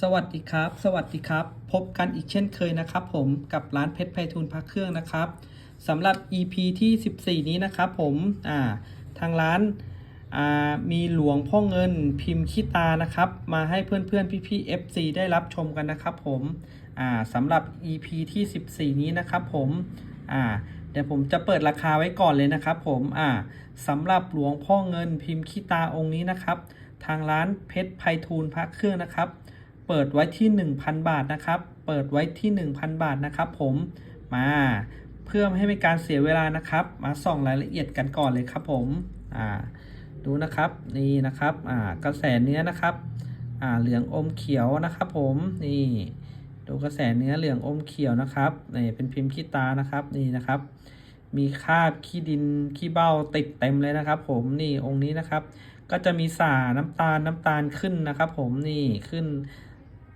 สวัสดีครับ สวัสดีครับ พบกันอีกเช่นเคยนะครับผมกับร้านเพชรไพฑูรย์พักเครื่องนะครับสำหรับ EP ที่ 14 นี้นะครับผมอ่าทางร้านอ่ามีหลวงพ่อเงินพิมพ์ขี้ตานะครับ มาให้เพื่อนๆพี่ๆ FC ได้รับชมกันนะครับผมอ่าสำหรับ EP ที่ 14 นี้นะครับผมอ่าเดี๋ยวผมจะเปิดราคาไว้ก่อนเลยนะครับผมอ่าสำหรับหลวงพ่อเงินพิมพ์ขี้ตาองค์นี้นะครับ ทางร้านเพชรไพฑูรย์พระเครื่องนะครับ เปิดไว้ที่ 1,000 บาทนะครับ เปิดไว้ที่ 1,000 บาทนะครับ ผมมาเพื่อไม่ให้เป็นการเสียเวลานะครับ มาส่องรายละเอียดกันก่อนเลยครับผมอ่าดูนะครับนี่นะครับอ่ากระแสเนื้อนะครับอ่าเหลืองอมเขียวนะครับ ผมนี่ดูกระแสเนื้อเหลืองอมเขียวนะครับนี่เป็นพิมพ์ขี้ตานะครับนี่นะครับ มีคราบขี้ดินขี้เบ้าติดเต็มเลยนะครับ ผมนี่องค์นี้นะครับ ก็จะมีสาน้ำตาลน้ำตาลขึ้นนะครับ ผมนี่ขึ้น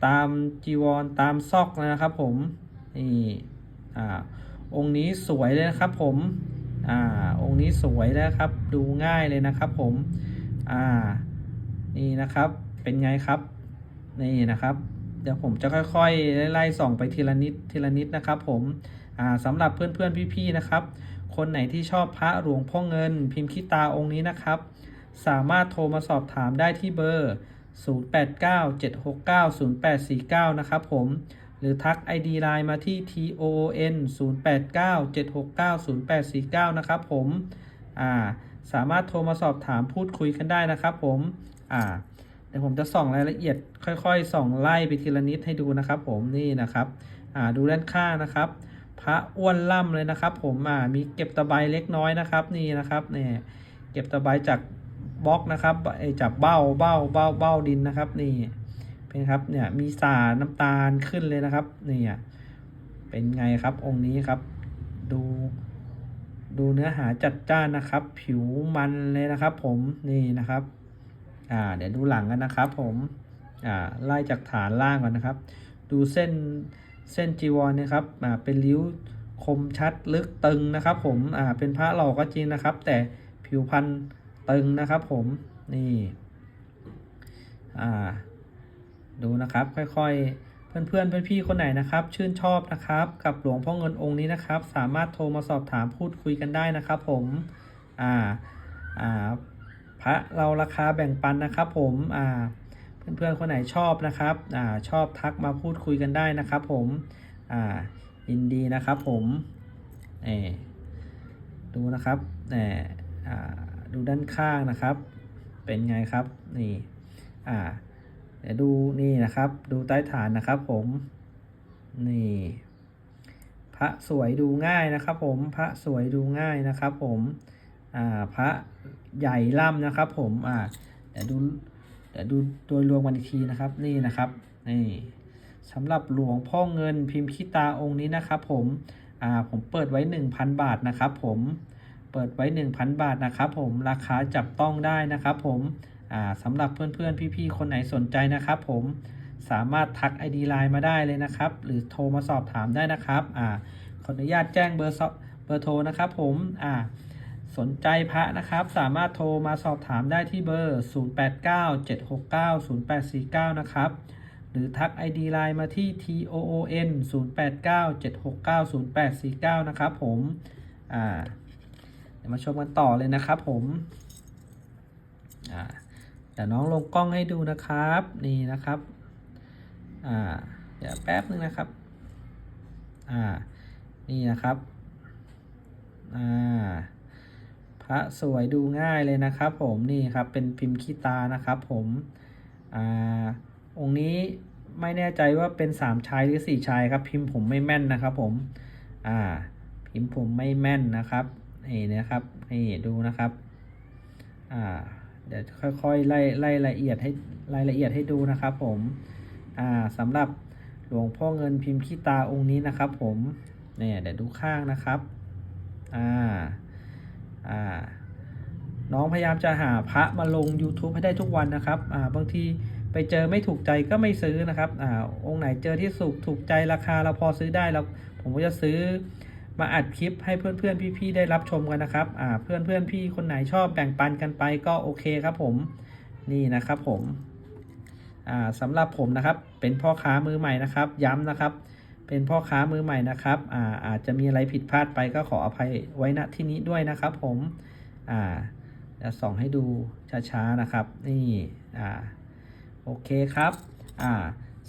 ตามจีวรตามซอกนะครับผมนี่อ่าองค์นี้สวยเลยนะครับผมอ่าองค์นี้สวยนะครับดูง่ายเลยนะครับผมอ่านี่นะครับเป็นไงครับนี่นะครับ เดี๋ยวผมจะค่อยๆไล่ส่องไปทีละนิดทีละนิดนะครับผมอ่าสำหรับเพื่อนๆพี่ๆนะครับ คนไหนที่ชอบพระหลวงพ่อเงิน พิมพ์ขี้ตาองค์นี้นะครับ สามารถโทรมาสอบถามได้ที่เบอร์ 0897690849 นะครับผมหรือทัก ID Line มาที่ TON 0897690849 นะครับผมอ่าสามารถโทรมาสอบถามพูดคุยกันได้นะครับผมอ่าเดี๋ยวผมจะส่องรายละเอียดค่อยๆ ส่องไล่ไปทีละนิดให้ดูนะครับผมนี่นะครับอ่าดูด้านข้างนะครับ พระอ้วนล่ำเลยนะครับ ผมอ่ามีเก็บตะไบเล็กน้อยนะครับ นี่นะครับเนี่ยเก็บตะไบจาก บล็อกนะครับไอจากเบ้าเบ้าเบ้าเบ้าดินนะครับ นี่เป็นครับเนี่ยมีสาน้ำตาลขึ้นเลยนะครับนี่เป็นไงครับองค์นี้ครับ ดู ดูเนื้อหาจัดจ้านนะครับ ผิวมันเลยนะครับ ผมนี่นะครับ อ่า เดี๋ยวดูหลังกันนะครับ ผมอ่าไล่จากฐานล่างก่อนนะครับ ดูเส้นเส้นจีวรนะครับอ่าเป็นริ้วคมชัดลึกตึงนะครับ ผมอ่าเป็นพระหล่อก็จริงนะครับ แต่ผิวพรรณ ตึงนะครับผมนี่อ่าดูนะครับค่อยๆ เพื่อนๆเพื่อนพี่คนไหนนะครับ ชื่นชอบนะครับ กับหลวงพ่อเงินองค์นี้นะครับ สามารถโทรมาสอบถามพูดคุยกันได้นะครับผมอ่าอ่าพระเราราคาแบ่งปันนะครับผมอ่าเพื่อนๆคนไหนชอบนะครับอ่าชอบทักมาพูดคุยกันได้นะครับ ผมอ่ายินดีนะครับผมเอดูนะครับเอออ่า ดูด้านข้างนะครับ เป็นไงครับนี่อ่าเดี๋ยวดูนี่นะครับ ดูใต้ฐานนะครับ ผมนี่พระสวยดูง่ายนะครับ ผมพระสวยดูง่ายนะครับ ผมอ่าพระใหญ่ล่ำนะครับ ผมอ่าเดี๋ยวดูเดี๋ยวดูโดยรวมกันอีกทีนะครับนี่นะครับนี่สำหรับหลวงพ่อเงินพิมพ์ขี้ตาองค์นี้นะครับ ผมอ่าผมเปิดไว้ 1,000 บาทนะครับ ผม เปิดไว้ 1,000 บาทนะครับผมราคาจับต้องได้นะครับผมสำหรับเพื่อนๆ พี่ๆ คนไหนสนใจนะครับผมสามารถทัก ID Line มาได้เลยนะครับ หรือโทรมาสอบถามได้นะครับอขออนุญาตแจ้งเบอร์เบอร์โทรนะครับผมสนใจพระนะครับ สามารถโทรมาสอบถามได้ที่เบอร์ 0897690849 นะครับ หรือทัก ID Line มาที่ TOON 0897690849 นะครับผมอ่า ดี๋ยวมาชมกันต่อเลยนะครับผมอ่าเดี๋ยวน้องลงกล้องให้ดูนะครับ นี่นะครับอ่าเดี๋ยวแป๊บนึงนะครับอ่านี่นะครับอ่าพระสวยดูง่ายเลยนะครับ ผมนี่ครับเป็นพิมพ์ขี้ตานะครับผมอ่าองค์นี้ไม่แน่ใจว่าเป็นสามชายหรือสี่ชายครับ พิมพ์ผมไม่แม่นนะครับ ผม อ่า พิมพ์ผมไม่แม่นนะครับ นี่นะครับนี่ดูนะครับอ่าเดี๋ยวค่อยๆไล่ไล่ละเอียดให้รายละเอียดให้ดูนะครับ ผมอ่าสำหรับหลวงพ่อเงินพิมพ์ขี้ตาองค์นี้นะครับ ผมเนี่ยเดี๋ยวดูข้างนะครับอ่าอ่าน้องพยายามจะหาพระมาลง YouTube ให้ได้ทุกวันนะครับอ่าบางทีไปเจอไม่ถูกใจก็ไม่ซื้อนะครับอ่าองค์ไหนเจอที่สุกถูกใจราคาเราพอซื้อได้เราผมก็จะซื้อ มาอัดคลิปให้เพื่อนๆพี่ๆได้รับชมกันนะครับอ่าเพื่อนๆพี่คนไหนชอบแบ่งปันกันไปก็โอเคครับผมนี่นะครับผมอ่าสำหรับผมนะครับเป็นพ่อค้ามือใหม่นะครับ ย้ำนะครับ เป็นพ่อค้ามือใหม่นะครับอ่าอาจจะมีอะไรผิดพลาดไปก็ขออภัยไว้ณที่นี้ด้วยนะครับ ผมอ่าจะส่องให้ดูช้าๆนะครับ นี่อ่าโอเคครับอ่า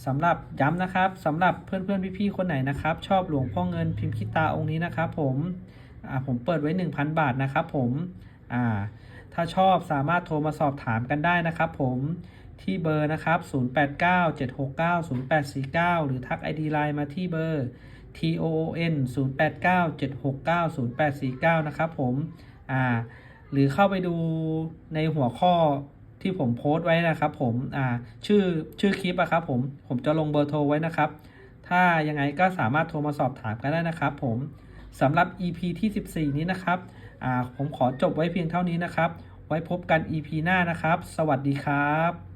สำหรับย้ำนะครับสำหรับเพื่อนๆพี่ๆคนไหนนะครับ ชอบหลวงพ่อเงินพิมพ์คิตาองค์นี้นะครับ ผมอ่าผมเปิดไว้ 1,000 บาทนะครับ ผมอ่าถ้าชอบสามารถโทรมาสอบถามกันได้นะครับ ผมที่เบอร์นะครับ 0897690849 หรือทัก ID Line มาที่เบอร์ TOON 0897690849 นะครับผม อ่า หรือเข้าไปดูในหัวข้อ ที่ผมโพสต์ไว้นะครับผมอ่าชื่อชื่อคลิปอะครับผมผมจะลงเบอร์โทรไว้นะครับ ถ้ายังไงก็สามารถโทรมาสอบถามกันได้นะครับ ผมสำหรับ EP ที่ 14 นี้นะครับอ่าผมขอจบไว้เพียงเท่านี้นะครับ ไว้พบกัน EP หน้านะครับ สวัสดีครับ